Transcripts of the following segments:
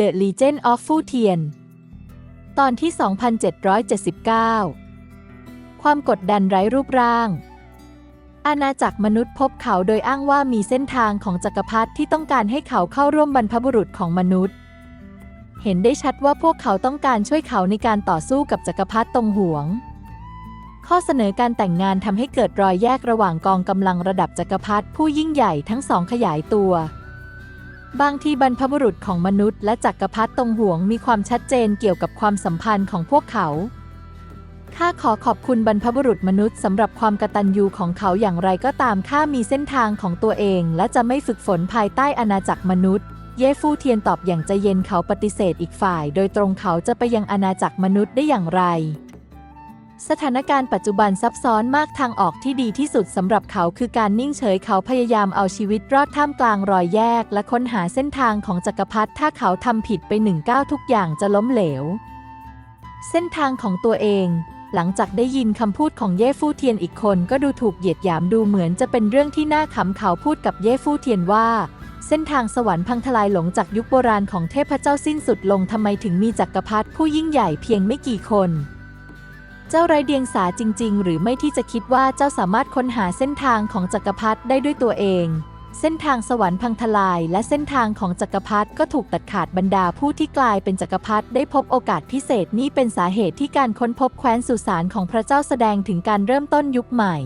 The Legend of Fu Tian ตอนที่ 2779 ความกดดันไร้รูปร่าง อาณาจักรมนุษย์พบเขาโดยอ้างว่ามีเส้นทางของจักรพรรดิที่ต้องการให้เขาเข้าร่วมบรรพบุรุษของมนุษย์ เห็นได้ชัดว่าพวกเขาต้องการช่วยเขาในการต่อสู้กับจักรพรรดิตรงหวง ข้อเสนอการแต่งงานทำให้เกิดรอยแยกระหว่างกองกำลังระดับจักรพรรดิผู้ยิ่งใหญ่ทั้งสองขยายตัว บางทีบรรพบุรุษของมนุษย์และจักรพรรดิตรงห่วงมีความชัดเจนเกี่ยวกับความสัมพันธ์ของพวกเขาข้าขอขอบคุณบรรพบุรุษมนุษย์สำหรับความกตัญญูของเขาอย่างไรก็ตามข้ามีเส้นทางของตัวเอง และจะไม่ฝึกฝนภายใต้อาณาจักรมนุษย์ เย่ฟู่เทียนตอบอย่างใจเย็นเขาปฏิเสธอีกฝ่าย โดยตรงเขาจะไปยังอาณาจักรมนุษย์ได้อย่างไร สถานการณ์ปัจจุบันซับซ้อนมากทางออกที่ดีที่สุดสำหรับเขาคือการนิ่งเฉยเขาพยายามเอาชีวิตรอดท่ามกลางรอยแยก และค้นหาเส้นทางของจักรพรรดิถ้าเขาทำผิดไปหนึ่งก้าวทุกอย่างจะล้มเหลว เส้นทางของตัวเอง หลังจากได้ยินคำพูดของเย่ฟู่เทียนอีกคนก็ดูถูกเหยียดหยามดูเหมือนจะเป็นเรื่องที่น่าขำเขาพูดกับเย่ฟู่เทียนว่าเส้นทางสวรรค์พังทลายหลงจากยุคโบราณของเทพเจ้าสิ้นสุดลงทำไมถึงมีจักรพรรดิผู้ยิ่งใหญ่เพียงไม่กี่คน เจ้าไรเดียงสาจริง ๆ หรือไม่ที่จะคิดว่าเจ้าสามารถค้นหาเส้นทางของจักรพรรดิได้ด้วยตัวเอง เส้นทางสวรรค์พังทลาย และเส้นทางของจักรพรรดิก็ถูกตัดขาดบรรดาผู้ที่กลายเป็นจักรพรรดิได้พบโอกาสพิเศษนี้เป็นสาเหตุที่การค้นพบแคว้นสุสานของพระเจ้าแสดงถึงการเริ่มต้นยุคใหม่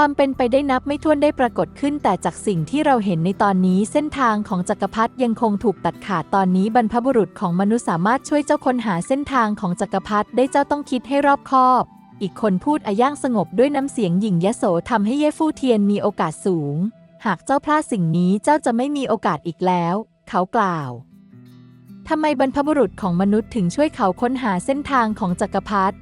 ความเป็นไปได้นับไม่ถ้วนได้ปรากฏขึ้น แต่จากสิ่งที่เราเห็นในตอนนี้เส้นทางของจักรพรรดิยังคงถูกตัดขาดตอนนี้บรรพบุรุษของมนุษย์สามารถช่วยเจ้าค้นหาเส้นทางของจักรพรรดิได้เจ้าต้องคิดให้รอบคอบ อีกคนพูดอาย่างสงบด้วยน้ำเสียงหยิ่งยโสทำให้เย่ฟู่เทียนมีโอกาสสูง หากเจ้าพลาดสิ่งนี้เจ้าจะไม่มีโอกาสอีกแล้ว เขากล่าวทำไมบรรพบุรุษของมนุษย์ถึงช่วยเขาค้นหาเส้นทางของจักรพรรดิ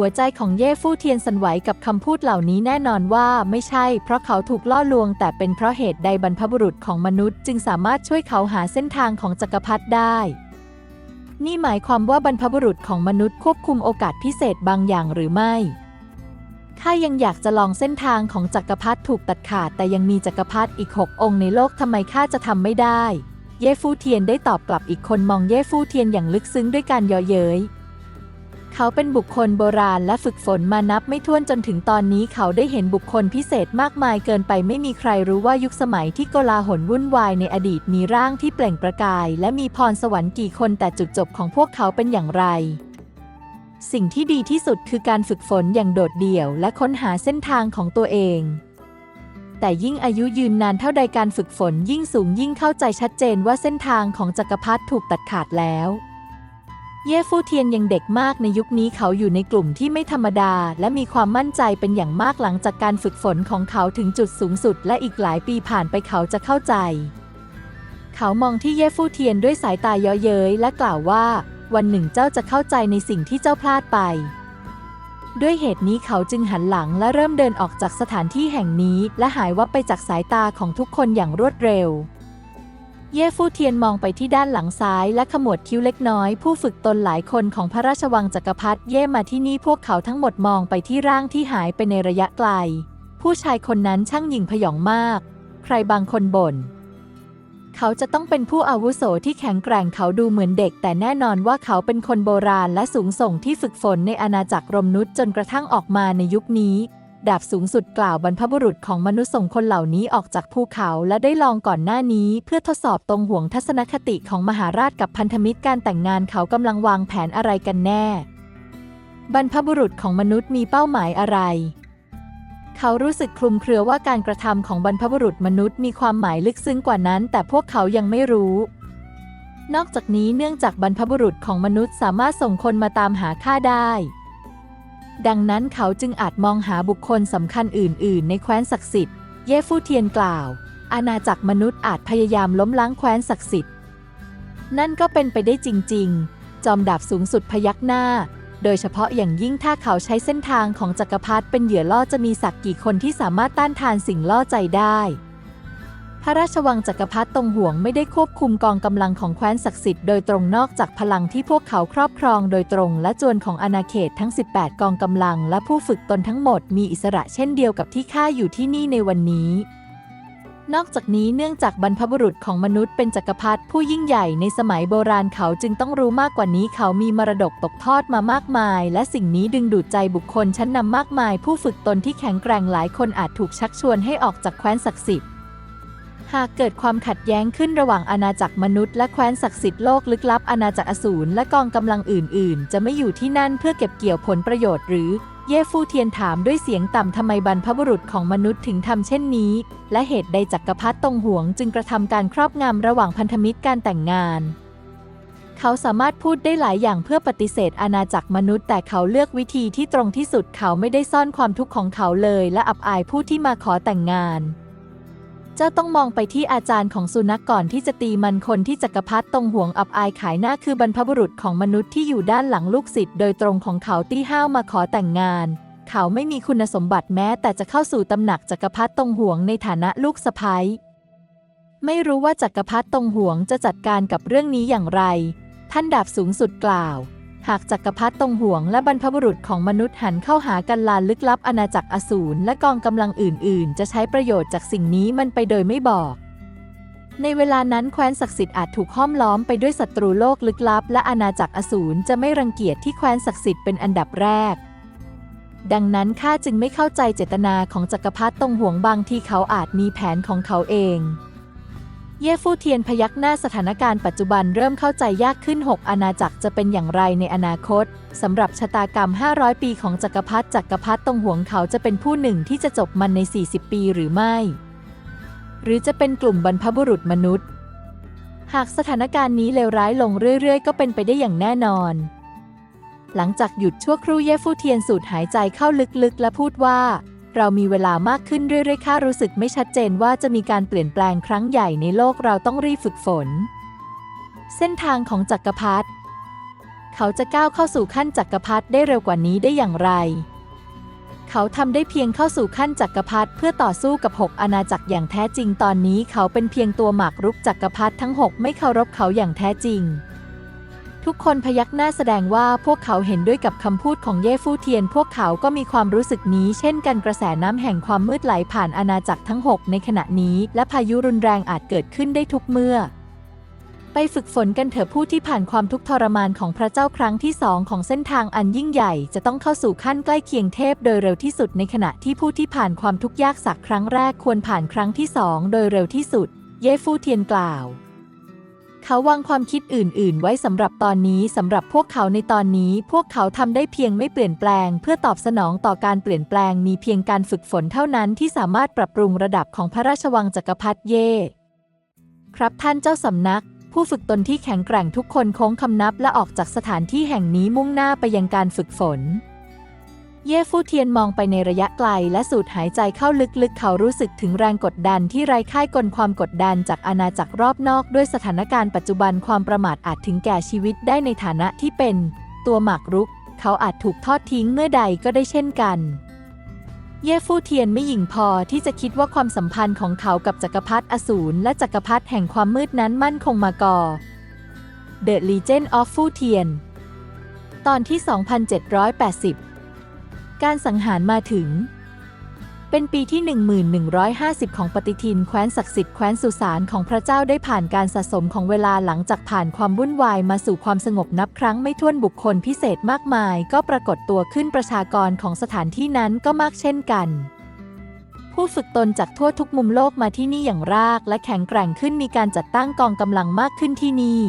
หัวใจของเย่ฟู่เทียนสั่นไหวกับคำพูดเหล่านี้แน่นอนว่าไม่ใช่ เพราะเขาถูกล่อลวง แต่เป็นเพราะเหตุใดบรรพบุรุษของมนุษย์ จึงสามารถช่วยเขาหาเส้นทางของจักรพรรดิได้ นี่หมายความว่าบรรพบุรุษของมนุษย์ควบคุมโอกาสพิเศษบางอย่างหรือไม่ข้ายังอยากจะลองเส้นทางของจักรพรรดิถูกตัดขาด แต่ยังมีจักรพรรดิอีกหกองค์ในโลกทำไมข้าจะทำไม่ได้ เย่ฟู่เทียนได้ตอบกลับอีกคนมองเย่ฟู่เทียนอย่างลึกซึ้งด้วยการยาะเย้ย เขาเป็นบุคคลโบราณและฝึกฝนมานับไม่ถ้วนจนถึงตอนนี้เขาได้เห็นบุคคลพิเศษมากมายเกินไปไม่มีใครรู้ว่ายุคสมัยที่โกลาหลวุ่นวายในอดีตมีร่างที่เปล่งประกาย และมีพรสวรรค์กี่คนแต่จุดจบของพวกเขาเป็นอย่างไร สิ่งที่ดีที่สุดคือการฝึกฝนอย่างโดดเดี่ยว และค้นหาเส้นทางของตัวเองแต่ยิ่งอายุยืนนานเท่าใดการฝึกฝนยิ่งสูงยิ่งเข้าใจชัดเจนว่าเส้นทางของจักรพรรดิถูกตัดขาดแล้ว เย่ฟู่เทียนยังเด็กมากในยุคนี้เขาอยู่ในกลุ่มที่ไม่ธรรมดา และมีความมั่นใจเป็นอย่างมากหลังจากการฝึกฝนของเขาถึงจุดสูงสุด และอีกหลายปีผ่านไปเขาจะเข้าใจ เขามองที่เย่ฟู่เทียนด้วยสายตาเย้อเย้ยและกล่าวว่า วันหนึ่งเจ้าจะเข้าใจในสิ่งที่เจ้าพลาดไป ด้วยเหตุนี้เขาจึงหันหลังและเริ่มเดินออกจากสถานที่แห่งนี้ และหายวับไปจากสายตาของทุกคนอย่างรวดเร็ว เย่ฟู่เทียนมองไปที่ด้านหลังซ้ายและขมวดคิ้วเล็กน้อย ผู้ฝึกตนหลายคนของพระราชวังจักรพรรดิเย่มาที่นี่พวกเขาทั้งหมดมองไปที่ร่างที่หายไปในระยะไกล ผู้ชายคนนั้นช่างหยิ่งพยองมาก ใครบางคนบ่นเขาจะต้องเป็นผู้อาวุโสที่แข็งแกร่งเขาดูเหมือนเด็ก แต่แน่นอนว่าเขาเป็นคนโบราณและสูงส่งที่ฝึกฝนในอาณาจักรรมนุษย์จนกระทั่งออกมาในยุคนี้ ดาบสูงสุดกล่าวบรรพบุรุษของมนุษย์ส่งคนเหล่านี้ออกจากภูเขาและได้ลองก่อนหน้านี้ เพื่อทดสอบตรงห่วงทัศนคติของมหาราชกับพันธมิตรการแต่งงานเขากำลังวางแผนอะไรกันแน่ บรรพบุรุษของมนุษย์มีเป้าหมายอะไร เขารู้สึกคลุมเครือว่าการกระทำของบรรพบุรุษมนุษย์มีความหมายลึกซึ้งกว่านั้น แต่พวกเขายังไม่รู้นอกจากนี้เนื่องจากบรรพบุรุษของมนุษย์สามารถส่งคนมาตามหาข้าได้ ดังนั้นเขาจึงอาจมองหาบุคคลสำคัญอื่น ๆ ในแคว้นศักดิ์สิทธิ์ เย่ฟู่เทียนกล่าว อาณาจักรมนุษย์อาจพยายามล้มล้างแคว้นศักดิ์สิทธิ์ นั่นก็เป็นไปได้จริง ๆ จอมดาบสูงสุดพยักหน้า โดยเฉพาะอย่างยิ่งถ้าเขาใช้เส้นทางของจักรพรรดิเป็นเหยื่อล่อจะมีสักกี่คนที่สามารถต้านทานสิ่งล่อใจได้ ระราชวังจักรพรรดิตรงห่วงไม่ได้ควบคุมกองกำลังของแคว้นศักดิ์สิทธิ์โดยตรงนอกจากพลังที่พวกเขาครอบครองโดยตรงและจวนของอาณาเขตทั้ง 18 กองกำลัง และผู้ฝึกตนทั้งหมดมีอิสระเช่นเดียวกับที่ข้าอยู่ที่นี่ในวันนี้ นอกจากนี้เนื่องจากบรรพบุรุษของมนุษย์เป็นจักรพรรดิผู้ยิ่งใหญ่ในสมัยโบราณเขาจึงต้องรู้มากกว่านี้เขามีมรดกตกทอดมามากมาย และสิ่งนี้ดึงดูดใจบุคคลชั้นนำมากมาย ผู้ฝึกตนที่แข็งแกร่งหลายคนอาจถูกชักชวนให้ออกจากแคว้นศักดิ์สิทธิ์ หากเกิดความขัดแย้งขึ้นระหว่างอาณาจักรมนุษย์และแคว้นศักดิ์สิทธิ์โลกลึกลับอาณาจักรอสูรและกองกำลังอื่น ๆ จะไม่อยู่ที่นั่นเพื่อเก็บเกี่ยวผลประโยชน์หรือ เย่ฟู่เทียนถามด้วยเสียงต่ำทำไมบรรพบุรุษของมนุษย์ถึงทำเช่นนี้ และเหตุใดจักรพรรดิตงหวง จึงกระทำการครอบงำระหว่างพันธมิตรการแต่งงานเขาสามารถพูดได้หลายอย่างเพื่อปฏิเสธอาณาจักรมนุษย์ แต่เขาเลือกวิธีที่ตรงที่สุดเขาไม่ได้ซ่อนความทุกข์ของเขาเลย และอับอายผู้ที่มาขอแต่งงาน เจ้าต้องมองไปที่อาจารย์ของสุนัขกก่อนที่จะตีมันคนที่จักรพรรดิตรงห่วงอับอายขายหน้าคือบรรพบุรุษของมนุษย์ที่อยู่ด้านหลังลูกศิษย์โดยตรงของเขาตี้ห้าวมาขอแต่งงาน เขาไม่มีคุณสมบัติแม้ แต่จะเข้าสู่ตำหนักจักรพรรดิตรงห่วงในฐานะลูกสะใภ้ไม่รู้ว่าจักรพรรดิตรงห่วงจะจัดการกับเรื่องนี้อย่างไร ท่านดาบสูงสุดกล่าว หากจักรพรรดิตรงห่วงและบรรพบุรุษของมนุษย์หันเข้าหากันลานลึกลับอาณาจักรอสูรและกองกำลังอื่น ๆ จะใช้ประโยชน์จากสิ่งนี้มันไปโดยไม่บอก ในเวลานั้นแคว้นศักดิ์สิทธิ์อาจถูกห้อมล้อมไปด้วยศัตรูโลกลึกลับ และอาณาจักรอสูรจะไม่รังเกียจที่แคว้นศักดิ์สิทธิ์เป็นอันดับแรก ดังนั้นข้าจึงไม่เข้าใจเจตนาของจักรพรรดิตรงห่วงบางที่เขาอาจมีแผนของเขาเอง เย่ฟู่เทียนพยักหน้าสถานการณ์ปัจจุบันเริ่มเข้าใจยากขึ้น 6 อาณาจักรจะเป็นอย่างไรในอนาคตสำหรับชะตากรรม 500 ปีของจักรพรรดิจักรพรรดิตรงห่วงเขาจะเป็นผู้หนึ่งที่จะจบมันใน 40 ปีหรือไม่ หรือจะเป็นกลุ่มบรรพบุรุษมนุษย์ หากสถานการณ์นี้เลวร้ายลงเรื่อย ๆ ก็เป็นไปได้อย่างแน่นอน หลังจากหยุดชั่วครู่เย่ฟู่เทียนสูดหายใจเข้าลึกๆ และพูดว่า เรามีเวลามากขึ้นเรื่อยๆข้ารู้สึกไม่ชัดเจนว่าจะมีการเปลี่ยนแปลงครั้งใหญ่ในโลกเราต้องรีบฝึกฝน เส้นทางของจักรพรรดิเขาจะก้าวเข้าสู่ขั้นจักรพรรดิได้เร็วกว่านี้ได้อย่างไร เขาทำได้เพียงเข้าสู่ขั้นจักรพรรดิเพื่อต่อสู้กับหกอาณาจักรอย่างแท้จริงตอนนี้ เขาเป็นเพียงตัวหมากรุกจักรพรรดิทั้งหกไม่เคารพเขาอย่างแท้จริง ทุกคนพยักหน้าแสดงว่าพวกเขาเห็นด้วยกับคำพูดของเย่ฟู่เทียน พวกเขาก็มีความรู้สึกนี้ เช่นกันกระแสน้ำแห่งความมืดไหลผ่านอาณาจักรทั้ง 6 ในขณะนี้ และพายุรุนแรงอาจเกิดขึ้นได้ทุกเมื่อ ไปฝึกฝนกันเถอะผู้ที่ผ่านความทุกข์ทรมานของพระเจ้าครั้งที่สองของเส้นทางอันยิ่งใหญ่ จะต้องเข้าสู่ขั้นใกล้เคียงเทพโดยเร็วที่สุดในขณะที่ผู้ที่ผ่านความทุกข์ยากสักครั้งแรกควรผ่านครั้งที่สองโดยเร็วที่สุด เย่ฟู่เทียนกล่าว เขาวางความคิดอื่น ๆ ไว้สำหรับตอนนี้สำหรับพวกเขาในตอนนี้ พวกเขาทำได้เพียงไม่เปลี่ยนแปลง เพื่อตอบสนองต่อการเปลี่ยนแปลงมีเพียงการฝึกฝนเท่านั้นที่สามารถปรับปรุงระดับของพระราชวังจักรพรรดิเย่ครับท่านเจ้าสำนัก ผู้ฝึกตนที่แข็งแกร่งทุกคนโค้งคำนับและออกจากสถานที่แห่งนี้มุ่งหน้าไปยังการฝึกฝน เย่ฟู่เทียนมองไปในระยะไกลและสูดหายใจเข้าลึกๆ เขารู้สึกถึงแรงกดดันที่ไร้ค่ายกลความกดดันจากอาณาจักรรอบนอก ด้วยสถานการณ์ปัจจุบันความประมาทอาจถึงแก่ชีวิตได้ในฐานะที่เป็น ตัวหมากรุก เขาอาจถูกทอดทิ้งเมื่อใดก็ได้เช่นกัน เย่ฟู่เทียนไม่หยิ่งพอที่จะคิดว่าความสัมพันธ์ของเขากับจักรพรรดิอสูรและจักรพรรดิแห่งความมืดนั้นมั่นคงมาก่อ The Legend of ฟู่เทียน ตอนที่ 2780 การสังหารมาถึง เป็นปีที่ 1150 ของปฏิทินแคว้นศักดิ์สิทธิ์แคว้นสุสานของพระเจ้าได้ผ่านการสะสมของเวลาหลังจากผ่านความวุ่นวายมาสู่ความสงบนับครั้งไม่ถ้วนบุคคลพิเศษมากมาย ก็ปรากฏตัวขึ้นประชากรของสถานที่นั้นก็มากเช่นกัน ผู้ฝึกตนจากทั่วทุกมุมโลกมาที่นี่อย่างราก และแข็งแกร่งขึ้นมีการจัดตั้งกองกำลังมากขึ้นที่นี่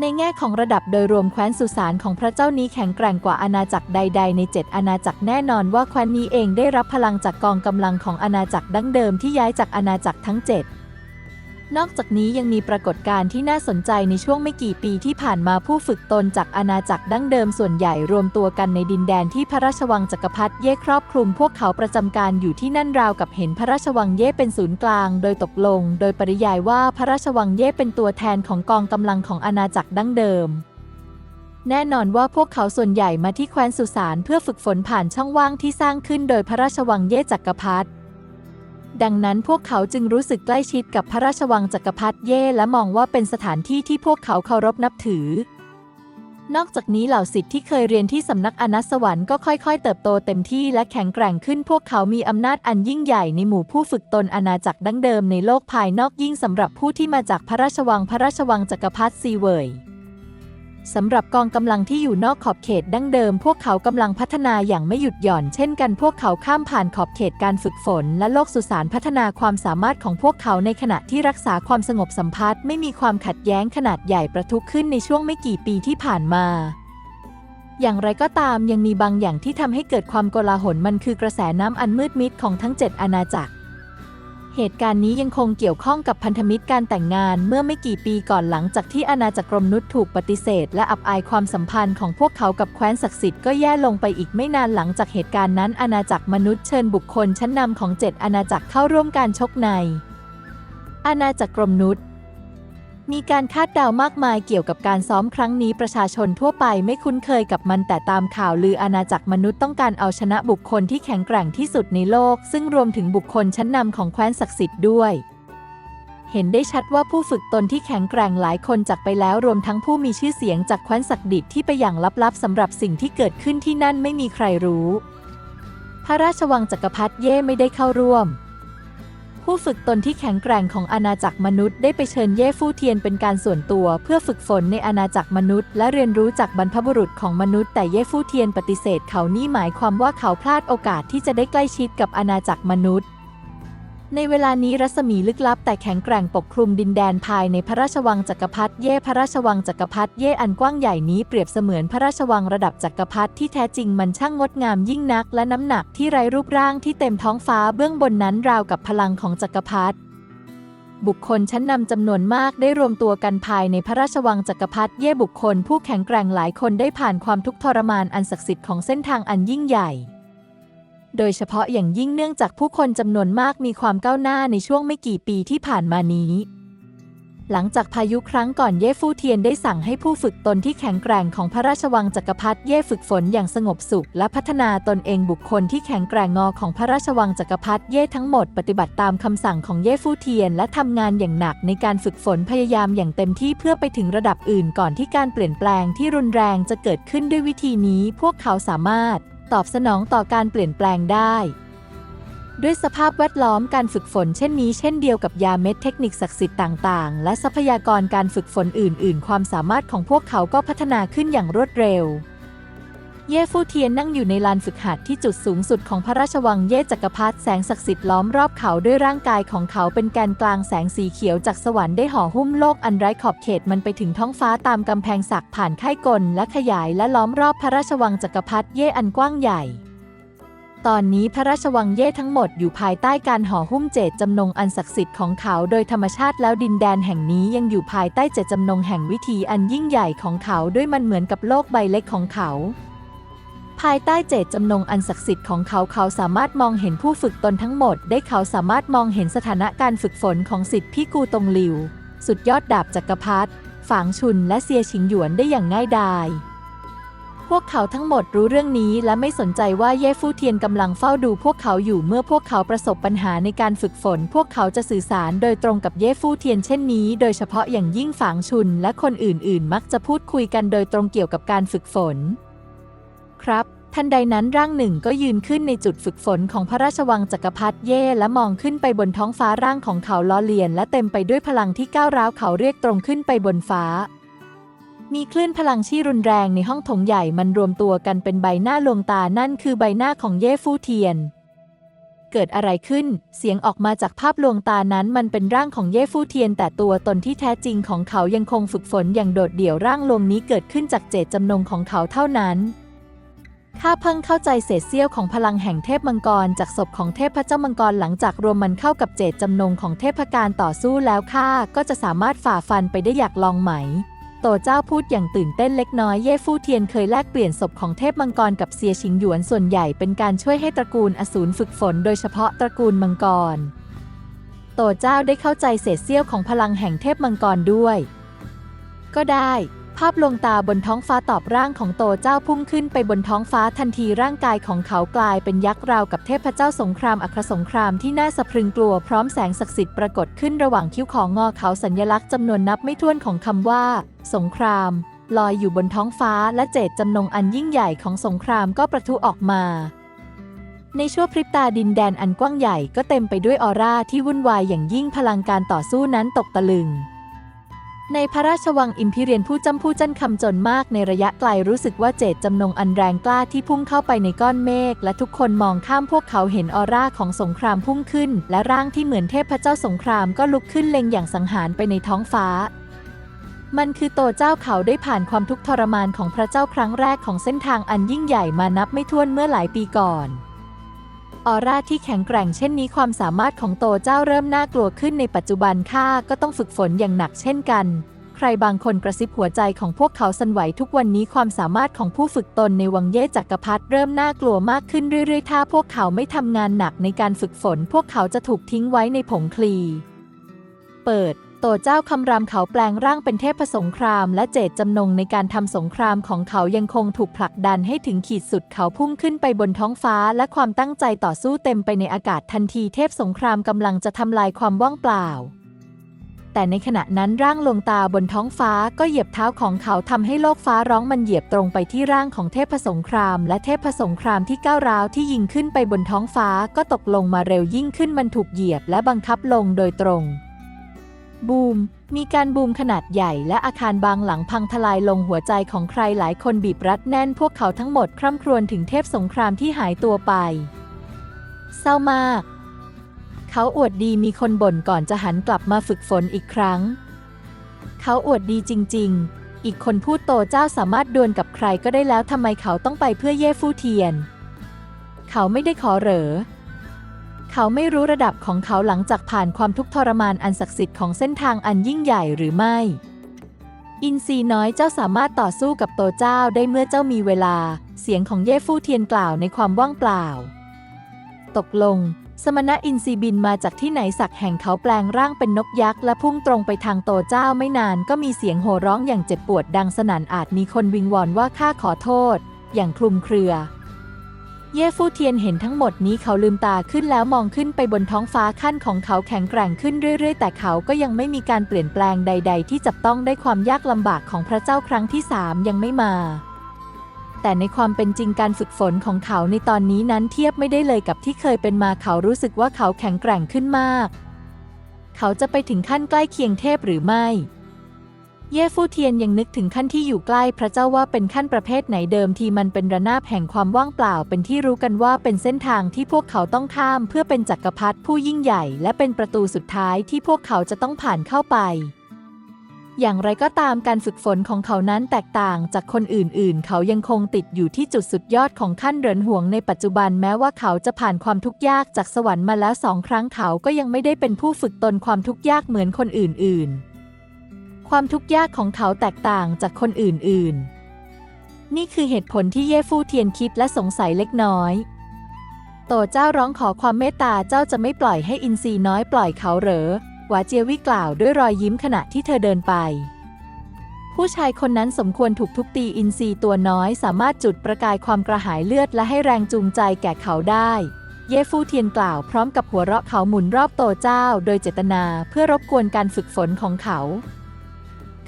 ในแง่ของระดับโดยรวมแคว้นสุสานของพระเจ้านี้แข็งแกร่งกว่าอาณาจักรใด ๆ ในเจ็ดอาณาจักรแน่นอนว่าแคว้นนี้เองได้รับพลังจากกองกำลังของอาณาจักรดั้งเดิมที่ย้ายจากอาณาจักรทั้งเจ็ด นอกจากนี้ยังมีปรากฏการณ์ที่น่าสนใจในช่วงไม่กี่ปีที่ผ่านมาผู้ฝึกตนจากอาณาจักรดั้งเดิมส่วนใหญ่รวมตัวกันในดินแดนที่พระราชวังจักรพรรดิเย่ครอบคลุมพวกเขาประจำการอยู่ที่นั่นราวกับเห็นพระราชวังเย่เป็นศูนย์กลาง โดยตกลง โดยปริยายว่าพระราชวังเย่เป็นตัวแทนของกองกำลังของอาณาจักรดั้งเดิมแน่นอนว่าพวกเขาส่วนใหญ่มาที่แคว้นสุสานเพื่อฝึกฝนผ่านช่องว่างที่สร้างขึ้นโดยพระราชวังเย่จักรพรรดิ ดังนั้นพวกเขาจึงรู้สึกใกล้ชิดกับพระราชวังจักรพรรดิเย่และมองว่าเป็นสถานที่ที่พวกเขาเคารพนับถือ นอกจากนี้เหล่าสิทธิ์ที่เคยเรียนที่สำนักอนัสวรรค์ก็ค่อยๆ เติบโตเต็มที่และแข็งแกร่งขึ้นพวกเขามีอำนาจอันยิ่งใหญ่ในหมู่ผู้ฝึกตนอาณาจักรดั้งเดิมในโลกภายนอกยิ่งสำหรับผู้ที่มาจากพระราชวังพระราชวังจักรพรรดิซีเวย สำหรับกองกำลังที่อยู่นอกขอบเขตดั้งเดิม พวกเขากำลังพัฒนาอย่างไม่หยุดหย่อน เช่นกันพวกเขาข้ามผ่านขอบเขตการฝึกฝน และโลกสุสานพัฒนาความสามารถของพวกเขาในขณะที่รักษาความสงบสัมพัทธ์ไม่มีความขัดแย้งขนาดใหญ่ประทุขึ้นในช่วงไม่กี่ปีที่ผ่านมาอย่างไรก็ตามยังมีบางอย่างที่ทำให้เกิดความโกลาหลมันคือกระแสน้ำอันมืดมิดของทั้ง 7 อาณาจักร เหตุการณ์นี้ยังคงเกี่ยวข้องกับพันธมิตรการแต่งงานเมื่อไม่กี่ปีก่อนหลังจากที่อาณาจักรกรมนุษย์ถูกปฏิเสธ และอับอายความสัมพันธ์ของพวกเขากับแคว้นศักดิ์สิทธิ์ก็แย่ลงไปอีกไม่นานหลังจากเหตุการณ์นั้น อาณาจักรมนุษย์เชิญบุคคลชั้นนำของ 7 อาณาจักรเข้าร่วมการชกใน อาณาจักรกรมนุษย์ มีการคาดเดามากมายเกี่ยวกับการซ้อมครั้งนี้ประชาชนทั่วไปไม่คุ้นเคยกับมันแต่ตามข่าวลืออาณาจักรมนุษย์ต้องการเอาชนะบุคคลที่แข็งแกร่งที่สุดในโลก ซึ่งรวมถึงบุคคลชั้นนำของแคว้นศักดิ์สิทธิ์ด้วย เห็นได้ชัดว่าผู้ฝึกตนที่แข็งแกร่งหลายคนจากไปแล้วรวมทั้งผู้มีชื่อเสียงจากแคว้นศักดิตที่ไปอย่างลับๆสำหรับสิ่งที่เกิดขึ้นที่นั่นไม่มีใครรู้ พระราชวังจักรพรรดิเย่ไม่ได้เข้าร่วม ผู้ฝึกตนที่แข็งแกร่งของอาณาจักรมนุษย์ได้ไปเชิญเย่ฟู่เทียนเป็นการส่วนตัวเพื่อฝึกฝนในอาณาจักรมนุษย์ และเรียนรู้จากบรรพบุรุษของมนุษย์แต่เย่ฟู่เทียนปฏิเสธเขานี่หมายความว่าเขาพลาดโอกาสที่จะได้ใกล้ชิดกับอาณาจักรมนุษย์ ในเวลานี้รัศมีลึกลับแต่แข็งแกร่งปกคลุมดินแดนภายในพระราชวังจักรพรรดิเย่พระราชวังจักรพรรดิเย่อันกว้างใหญ่นี้เปรียบเสมือนพระราชวังระดับจักรพรรดิที่แท้จริงมันช่างงดงามยิ่งนัก และน้ำหนักที่ไร้รูปร่างที่เต็มท้องฟ้าเบื้องบนนั้นราวกับพลังของจักรพรรดิบุคคลชั้นนำจำนวนมากได้รวมตัวกันภายในพระราชวังจักรพรรดิเย่บุคคลผู้แข็งแกร่งหลายคนได้ผ่านความทุกข์ทรมานอันศักดิ์สิทธิ์ของเส้นทางอันยิ่งใหญ่ โดยเฉพาะอย่างยิ่งเนื่องจากผู้คนจำนวนมากมีความก้าวหน้าในช่วงไม่กี่ปีที่ผ่านมานี้ หลังจากพายุครั้งก่อนเย่ฟู่เทียนได้สั่งให้ผู้ฝึกตนที่แข็งแกร่งของพระราชวังจักรพรรดิเย่ฝึกฝนอย่างสงบสุข และพัฒนาตนเองบุคคลที่แข็งแกร่งงอของพระราชวังจักรพรรดิเย่ทั้งหมดปฏิบัติตามคำสั่งของเย่ฟู่เทียน และทำงานอย่างหนักในการฝึกฝนพยายามอย่างเต็มที่เพื่อไปถึงระดับอื่นก่อนที่การเปลี่ยนแปลงที่รุนแรงจะเกิดขึ้นด้วยวิธีนี้พวกเขาสามารถ ตอบสนองต่อการเปลี่ยนแปลงได้ ด้วยสภาพแวดล้อมการฝึกฝนเช่นนี้เช่นเดียวกับยาเม็ดเทคนิคศักดิ์สิทธิ์ต่างๆ และทรัพยากรการฝึกฝนอื่น ๆ ความสามารถของพวกเขาก็พัฒนาขึ้นอย่างรวดเร็ว เย่ฟู่เทียนนั่งอยู่ในลานฝึกหัดที่จุดสูงสุดของพระราชวังเย่จักรพรรดิแสงศักดิ์สิทธิ์ล้อมรอบเขาด้วยร่างกายของเขาเป็นแกนกลางแสงสีเขียวจากสวรรค์ได้ห่อหุ้มโลกอันไร้ขอบเขตมันไปถึงท้องฟ้าตามกำแพงศักดิ์ผ่านค่ายกลและขยายและล้อมรอบพระราชวังจักรพรรดิเย่อันกว้างใหญ่ตอนนี้พระราชวังเย่ทั้งหมดอยู่ภายใต้การห่อหุ้มเจตจำนงอันศักดิ์สิทธิ์ของเขาโดยธรรมชาติแล้วดินแดนแห่งนี้ยังอยู่ภายใต้เจตจำนงแห่งวิธีอันยิ่งใหญ่ของเขาด้วยมันเหมือนกับโลกใบเล็กของเขา ภายใต้เจตจำนงอันศักดิ์สิทธิ์ของเขาเขาสามารถมองเห็นผู้ฝึกตนทั้งหมด ได้เขาสามารถมองเห็นสถานะการฝึกฝนของสิทธิพี่กูตงหลิว สุดยอดดาบจักรพรรดิฝางชุนและเซียชิงหยวนได้อย่างง่ายดาย พวกเขาทั้งหมดรู้เรื่องนี้และไม่สนใจว่าเย่ฟู่เทียนกำลังเฝ้าดูพวกเขาอยู่เมื่อพวกเขาประสบปัญหาในการฝึกฝน พวกเขาจะสื่อสารโดยตรงกับเย่ฟู่เทียนเช่นนี้ โดยเฉพาะอย่างยิ่งฝางชุนและคนอื่นๆ มักจะพูดคุยกันโดยตรงเกี่ยวกับการฝึกฝน ครับ ทันใดนั้นร่างหนึ่งก็ยืนขึ้นในจุดฝึกฝนของพระราชวังจักรพรรดิเย่และมองขึ้นไปบนท้องฟ้าร่างของเขาล้อเลียน และเต็มไปด้วยพลังที่ก้าวร้าวเขาเรียกตรงขึ้นไปบนฟ้า มีคลื่นพลังที่รุนแรงในห้องถงใหญ่มันรวมตัวกันเป็นใบหน้าลวงตานั่นคือใบหน้าของเย่ฟู่เทียนเกิดอะไรขึ้น เสียงออกมาจากภาพลวงตานั้นมันเป็นร่างของเย่ฟู่เทียน แต่ตัวตนที่แท้จริงของเขายังคงฝึกฝนอย่างโดดเดี่ยวร่างลวงนี้เกิดขึ้นจากเจตจำนงของเขาเท่านั้น ข้าเพิ่งเข้าใจเศษเสี้ยวของพลังแห่งเทพมังกร จากศพของเทพเจ้ามังกรหลังจากรวมมันเข้ากับเจตจำนงของเทพการต่อสู้แล้วข้าก็จะสามารถฝ่าฟันไปได้อยากลองไหม โตเจ้าพูดอย่างตื่นเต้นเล็กน้อยเย่ฟู่เทียนเคยแลกเปลี่ยนศพของเทพมังกรกับเซียชิงหยวนส่วนใหญ่เป็นการช่วยให้ตระกูลอสูรฝึกฝนโดยเฉพาะตระกูลมังกร โตเจ้าได้เข้าใจเศษเสี้ยวของพลังแห่งเทพมังกรด้วย ก็ได้ ภาพลวงตาบนท้องฟ้าตอบร่างของโตเจ้าพุ่งขึ้นไปบนท้องฟ้าทันทีร่างกายของเขากลายเป็นยักษ์ราวกับเทพเจ้าสงครามอัครสงครามที่น่าสะพรึงกลัวพร้อมแสงศักดิ์สิทธิ์ปรากฏขึ้นระหว่างคิ้วของงอเขาสัญลักษณ์จำนวนนับไม่ถ้วนของคำว่า สงคราม ลอยอยู่บนท้องฟ้าและเจตจำนงอันยิ่งใหญ่ของสงครามก็ประทุออกมา ในชั่วพริบตาดินแดนอันกว้างใหญ่ก็เต็มไปด้วยออร่าที่วุ่นวายอย่างยิ่งพลังการต่อสู้นั้นตกตะลึง ในพระราชวังอิมพีเรียนผู้จำผู้จันคำจนมากในระยะไกลรู้สึกว่าเจตจำนงอันแรงกล้าที่พุ่งเข้าไปในก้อนเมฆและทุกคนมองข้ามพวกเขาเห็นออร่าของสงครามพุ่งขึ้น และร่างที่เหมือนเทพเจ้าสงครามก็ลุกขึ้นเล็งอย่างสังหารไปในท้องฟ้า มันคือโตเจ้าเขาได้ผ่านความทุกข์ทรมานของพระเจ้าครั้งแรกของเส้นทางอันยิ่งใหญ่มานับไม่ถ้วนเมื่อหลายปีก่อน ออร่าที่แข็งแกร่งเช่นนี้ความสามารถของโตเจ้าเริ่มน่ากลัวขึ้นในปัจจุบันข้าก็ต้องฝึกฝนอย่างหนักเช่นกัน ใครบางคนกระซิบหัวใจของพวกเขาสั่นไหวทุกวันนี้ความสามารถของผู้ฝึกตนในวังเย่จักรพรรดิเริ่มน่ากลัวมากขึ้นเรื่อยๆ ถ้าพวกเขาไม่ทำงานหนักในการฝึกฝน พวกเขาจะถูกทิ้งไว้ในผงคลี เปิด โตเจ้าคำรามเขาแปลงร่างเป็นเทพสงคราม และเจตจำนงในการทำสงครามของเขายังคงถูกผลักดันให้ถึงขีดสุดเขาพุ่งขึ้นไปบนท้องฟ้า และความตั้งใจต่อสู้เต็มไปในอากาศทันทีเทพสงครามกำลังจะทำลายความว่างเปล่า แต่ในขณะนั้นร่างลวงตาบนท้องฟ้าก็เหยียบเท้าของเขาทำให้โลกฟ้าร้องมันเหยียบตรงไปที่ร่างของเทพสงคราม และเทพสงครามที่ก้าวร้าวที่ยิงขึ้นไปบนท้องฟ้าก็ตกลงมาเร็วยิ่งขึ้นมันถูกเหยียบและบังคับลงโดยตรง บูม มีการบูมขนาดใหญ่และอาคารบางหลังพังทลายลงหัวใจของใครหลายคนบีบรัดแน่นพวกเขาทั้งหมดคร่ำครวญถึงเทพสงครามที่หายตัวไป เศร้ามาก เขาอวดดีมีคนบ่นก่อนจะหันกลับมาฝึกฝนอีกครั้ง เขาอวดดีจริง ๆ อีกคนพูดโตเจ้าสามารถดวลกับใครก็ได้แล้วทำไมเขาต้องไปเพื่อเย่ฟู่เทียน เขาไม่ได้ขอเหรอ เขาไม่รู้ระดับของเขาหลังจากผ่านความทุกข์ทรมานอันศักดิ์สิทธิ์ของเส้นทางอันยิ่งใหญ่หรือไม่ อินทรีน้อยเจ้าสามารถต่อสู้กับโตเจ้าได้เมื่อเจ้ามีเวลา เสียงของเย่ฟู่เทียนกล่าวในความว่างเปล่า ตกลง สมณะอินทรีบินมาจากที่ไหนสักแห่งเขาแปลงร่างเป็นนกยักษ์และพุ่งตรงไปทางโตเจ้าไม่นานก็มีเสียงโห่ร้องอย่างเจ็บปวดดังสนั่นอาจมีคนวิงวอนว่าข้าขอโทษ อย่างคลุมเครือ เย่ฟู่เทียนเห็นทั้งหมดนี้เขาลืมตาขึ้นแล้วมองขึ้นไปบนท้องฟ้าขั้นของเขาแข็งแกร่งขึ้นเรื่อย ๆ แต่เขาก็ยังไม่มีการเปลี่ยนแปลงใด ๆ ที่จับต้องได้ความยากลำบากของพระเจ้าครั้งที่สามยังไม่มา แต่ในความเป็นจริงการฝึกฝนของเขาในตอนนี้นั้นเทียบไม่ได้เลยกับที่เคยเป็นมาเขารู้สึกว่าเขาแข็งแกร่งขึ้นมาก เขาจะไปถึงขั้นใกล้เคียงเทพหรือไม่ เย่ฟู่เทียนยังนึกถึงขั้นที่อยู่ใกล้พระเจ้าว่าเป็นขั้นประเภทไหนเดิมทีมันเป็นระนาบแห่งความว่างเปล่า เป็นที่รู้กันว่าเป็นเส้นทางที่พวกเขาต้องข้าม เพื่อเป็นจักรพรรดิผู้ยิ่งใหญ่ และเป็นประตูสุดท้ายที่พวกเขาจะต้องผ่านเข้าไป อย่างไรก็ตามการฝึกฝนของเขานั้นแตกต่างจากคนอื่นๆ เขายังคงติดอยู่ที่จุดสุดยอดของขั้นเรินห่วงในปัจจุบันแม้ว่าเขาจะผ่านความทุกข์ยากจากสวรรค์มาแล้วสองครั้งเขาก็ยังไม่ได้เป็นผู้ฝึกตนความทุกข์ยากเหมือนคนอื่นๆ ความทุกข์ยากของเขาแตกต่างจากคนอื่นๆ นี่คือเหตุผลที่เย่ฟู่เทียนคิดและสงสัยเล็กน้อย โตเจ้าร้องขอความเมตตาเจ้าจะไม่ปล่อยให้อินทรีน้อยปล่อยเขาเหรอหวาเจียวิกล่าวด้วยรอยยิ้มขณะที่เธอเดินไป ผู้ชายคนนั้นสมควรถูกทุบตีอินทรีตัวน้อยสามารถจุดประกายความกระหายเลือดและให้แรงจูงใจแก่เขาได้เย่ฟู่เทียนกล่าวพร้อมกับหัวเราะเขาหมุนรอบโตเจ้า โดยเจตนาเพื่อรบกวนการฝึกฝนของเขา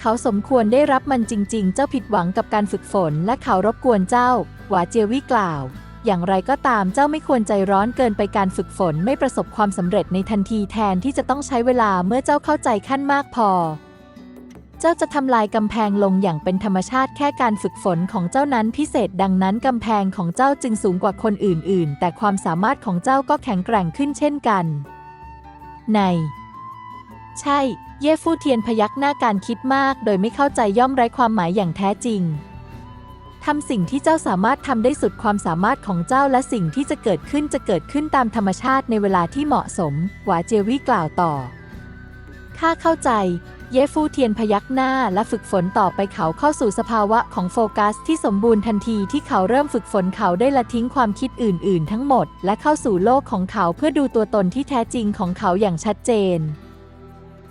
เขาสมควรได้รับมันจริง ๆ เจ้าผิดหวังกับการฝึกฝน และเขารบกวนเจ้า หวาเจียวิกล่าว อย่างไรก็ตามเจ้าไม่ควรใจร้อนเกินไปการฝึกฝนไม่ประสบความสำเร็จในทันทีแทนที่จะต้องใช้เวลาเมื่อเจ้าเข้าใจขั้นมากพอ เจ้าจะทำลายกำแพงลงอย่างเป็นธรรมชาติแค่การฝึกฝนของเจ้านั้นพิเศษดังนั้นกำแพงของเจ้าจึงสูงกว่าคนอื่น ๆ แต่ความสามารถของเจ้าก็แข็งแกร่งขึ้นเช่นกัน ใน ใช่ เย่ฟู่เทียนพยักหน้าการคิดมาก โดยไม่เข้าใจย่อมไร้ความหมายอย่างแท้จริงทำสิ่งที่เจ้าสามารถทำได้สุดความสามารถของเจ้าและสิ่งที่จะเกิดขึ้นจะเกิดขึ้นตามธรรมชาติในเวลาที่เหมาะสม หวาเจวี่กล่าวต่อ ข้าเข้าใจ เย่ฟู่เทียนพยักหน้าและฝึกฝนต่อไปเขาเข้าสู่สภาวะของโฟกัสที่สมบูรณ์ทันทีที่เขาเริ่มฝึกฝนเขาได้ละทิ้งความคิดอื่น ๆ ทั้งหมด และเข้าสู่โลกของเขาเพื่อดูตัวตนที่แท้จริงของเขาอย่างชัดเจน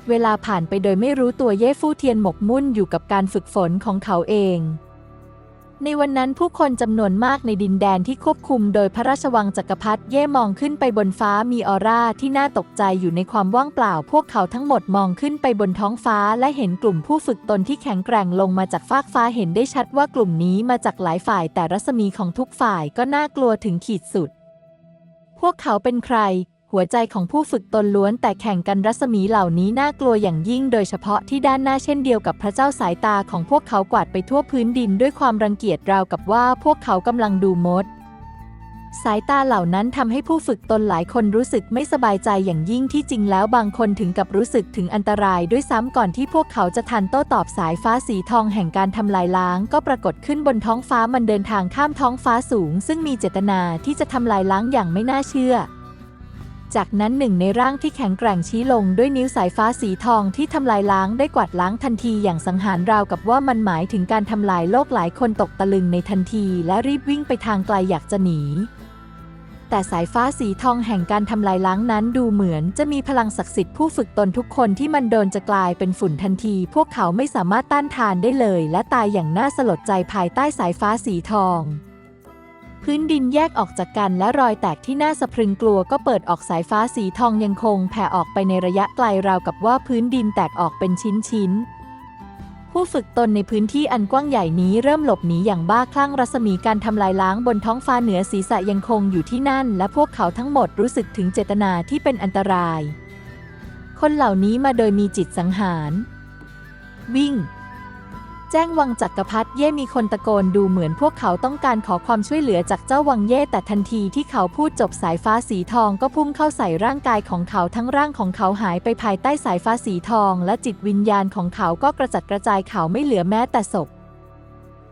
เวลาผ่านไปโดยไม่รู้ตัวเย่ฟู่เทียนหมกมุ่นอยู่กับการฝึกฝนของเขาเอง ในวันนั้นผู้คนจำนวนมากในดินแดนที่ควบคุมโดยพระราชวังจักรพรรดิเย่มองขึ้นไปบนฟ้ามีออร่าที่น่าตกใจอยู่ในความว่างเปล่า พวกเขาทั้งหมดมองขึ้นไปบนท้องฟ้าและเห็นกลุ่มผู้ฝึกตนที่แข็งแกร่งลงมาจากฟากฟ้าเห็นได้ชัดว่ากลุ่มนี้มาจากหลายฝ่ายแต่รัศมีของทุกฝ่ายก็น่ากลัวถึงขีดสุด พวกเขาเป็นใคร หัวใจของผู้ฝึกตนล้วนแต่แข่งกันรัศมีเหล่านี้น่ากลัวอย่างยิ่งโดยเฉพาะที่ด้านหน้าเช่นเดียวกับพระเจ้าสายตาของพวกเขากวาดไปทั่วพื้นดินด้วยความรังเกียจราวกับว่าพวกเขากำลังดูมด สายตาเหล่านั้นทำให้ผู้ฝึกตนหลายคนรู้สึกไม่สบายใจอย่างยิ่งที่จริงแล้วบางคนถึงกับรู้สึกถึงอันตรายด้วยซ้ำก่อนที่พวกเขาจะทันโต้ตอบสายฟ้าสีทองแห่งการทำลายล้าง ก็ปรากฏขึ้นบนท้องฟ้ามันเดินทางข้ามท้องฟ้าสูง ซึ่งมีเจตนาที่จะทำลายล้างอย่างไม่น่าเชื่อ จากนั้นหนึ่งในร่างที่แข็งแกร่งชี้ลงด้วยนิ้วสายฟ้าสีทองที่ทำลายล้างได้กวาดล้างทันทีอย่างสังหารราวกับว่ามันหมายถึงการทำลายโลกหลายคนตกตะลึงในทันทีและรีบวิ่งไปทางไกลอยากจะหนี แต่สายฟ้าสีทองแห่งการทำลายล้างนั้นดูเหมือนจะมีพลังศักดิ์สิทธิ์ผู้ฝึกตนทุกคนที่มันโดนจะกลายเป็นฝุ่นทันที พวกเขาไม่สามารถต้านทานได้เลย และตายอย่างน่าสลดใจภายใต้สายฟ้าสีทอง พื้นดินแยกออกจากกันและรอยแตกที่น่าสะพรึงกลัวก็เปิดออกสายฟ้าสีทองยังคงแผ่ออกไปในระยะไกลราวกับว่าพื้นดินแตกออกเป็นชิ้นๆผู้ฝึกตนในพื้นที่อันกว้างใหญ่นี้เริ่มหลบหนีอย่างบ้าคลั่งรัศมีการทำลายล้างบนท้องฟ้าเหนือศีรษะยังคงอยู่ที่นั่น และพวกเขาทั้งหมดรู้สึกถึงเจตนาที่เป็นอันตราย คนเหล่านี้มาโดยมีจิตสังหาร วิ่ง จ้งวังจักรพรรดิเย่มีคนตะโกนดูเหมือนพวกเขาต้องการขอความช่วยเหลือจากเจ้าวังเย่แต่ทันทีที่เขาพูดจบสายฟ้าสีทองก็พุ่งเข้าใส่ร่างกายของเขาทั้งร่างของเขาหายไปภายใต้สายฟ้าสีทอง และจิตวิญญาณของเขาก็กระจัดกระจายเขาไม่เหลือแม้แต่ศพ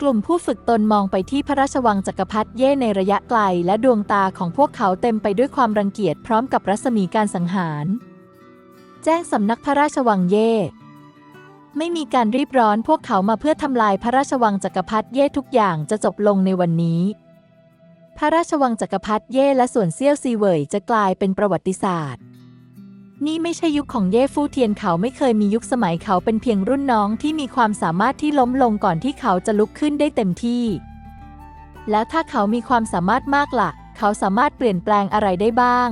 กลุ่มผู้ฝึกตนมองไปที่พระราชวังจักรพรรดิเย่ในระยะไกล และดวงตาของพวกเขาเต็มไปด้วยความรังเกียจพร้อมกับรัศมีการสังหาร แจ้งสำนักพระราชวังเย่ ไม่มีการรีบร้อนพวกเขามาเพื่อทำลายพระราชวังจักรพรรดิเย่ทุกอย่างจะจบลงในวันนี้ พระราชวังจักรพรรดิเย่และส่วนเซี่ยวซีเวยจะกลายเป็นประวัติศาสตร์ นี่ไม่ใช่ยุคของเย่ฟู่เทียนเขาไม่เคยมียุคสมัยเขาเป็นเพียงรุ่นน้องที่มีความสามารถที่ล้มลงก่อนที่เขาจะลุกขึ้นได้เต็มที่ แล้วถ้าเขามีความสามารถมากละ่ะ เขาสามารถเปลี่ยนแปลงอะไรได้บ้าง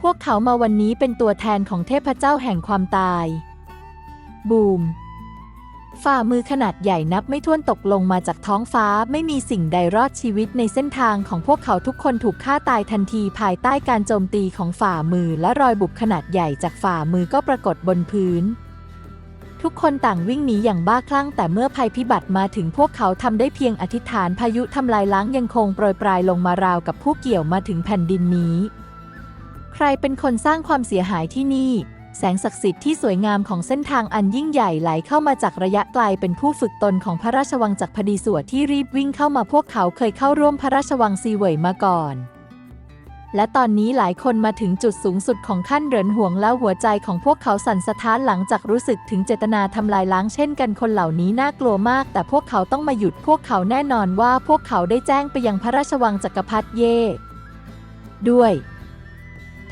พวกเขามาวันนี้เป็นตัวแทนของเทพเจ้าแห่งความตาย บูม ฝ่ามือขนาดใหญ่นับไม่ถ้วนตกลงมาจากท้องฟ้าไม่มีสิ่งใดรอดชีวิตในเส้นทางของพวกเขาทุกคนถูกฆ่าตายทันทีภายใต้การโจมตีของฝ่ามือและรอยบุบขนาดใหญ่จากฝ่ามือก็ปรากฏบนพื้นทุกคนต่างวิ่งหนีอย่างบ้าคลั่ง แต่เมื่อภัยพิบัติมาถึงพวกเขาทำได้เพียงอธิษฐานพายุทำลายล้างยังคงโปรยปลายลงมาราวกับผู้เกี่ยวมาถึงแผ่นดินนี้ ใครเป็นคนสร้างความเสียหายที่นี่ แสงศักดิ์สิทธิ์ที่สวยงามของเส้นทางอันยิ่งใหญ่ไหลเข้ามาจากระยะไกลเป็นผู้ฝึกตนของพระราชวังจักรพดีสวดที่รีบวิ่งเข้ามาพวกเขาเคยเข้าร่วมพระราชวังซีเวยมาก่อน และตอนนี้หลายคนมาถึงจุดสูงสุดของขั้นเหรินห่วงแล้วหัวใจของพวกเขาสั่นสะท้านหลังจากรู้สึกถึงเจตนาทำลายล้างเช่นกันคนเหล่านี้น่ากลัวมาก แต่พวกเขาต้องมาหยุดพวกเขาแน่นอนว่าพวกเขาได้แจ้งไปยังพระราชวังจักรพรรดิเย่ด้วย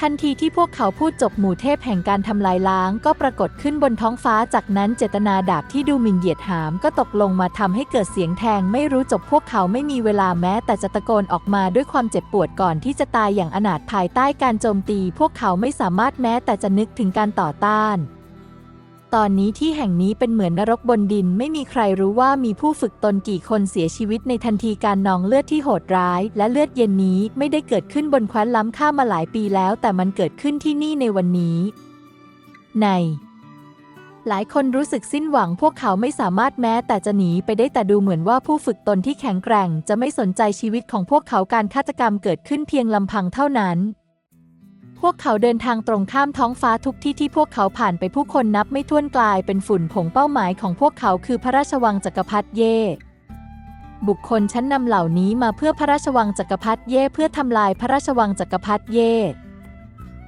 ทันทีที่พวกเขาพูดจบหมู่เทพแห่งการทำลายล้างก็ปรากฏขึ้นบนท้องฟ้าจากนั้นเจตนาดาบที่ดูหมิ่นเหยียดหามก็ตกลงมาทำให้เกิดเสียงแทงไม่รู้จบพวกเขาไม่มีเวลาแม้แต่จะตะโกนออกมาด้วยความเจ็บปวดก่อนที่จะตายอย่างอนาถภายใต้การโจมตี พวกเขาไม่สามารถแม้แต่จะนึกถึงการต่อต้าน ตอนนี้ที่แห่งนี้เป็นเหมือนนรกบนดิน ไม่มีใครรู้ว่ามีผู้ฝึกตนกี่คนเสียชีวิตในทันทีการนองเลือดที่โหดร้าย และเลือดเย็นนี้ไม่ได้เกิดขึ้นบนแคว้นล้ำค่ามาหลายปีแล้ว แต่มันเกิดขึ้นที่นี่ในวันนี้ ใน หลายคนรู้สึกสิ้นหวังพวกเขาไม่สามารถแม้แต่จะหนีไปได้แต่ดูเหมือนว่าผู้ฝึกตนที่แข็งแกร่ง จะไม่สนใจชีวิตของพวกเขาการฆาตกรรมเกิดขึ้นเพียงลำพังเท่านั้น วกเขาเดินทางตรงข้ามท้องฟ้าทุกที่ที่พวกเขาผ่านไปผู้คนนับไม่ถ้วนกลายเป็นฝุ่นผงเป้าหมายของพวกเขาคือพระราชวังจักรพรรดิเย่บุคคลชั้นนำเหล่านี้มาเพื่อพระราชวังจักรพรรดิเย่เพื่อทำลายพระราชวังจักรพรรดิเย่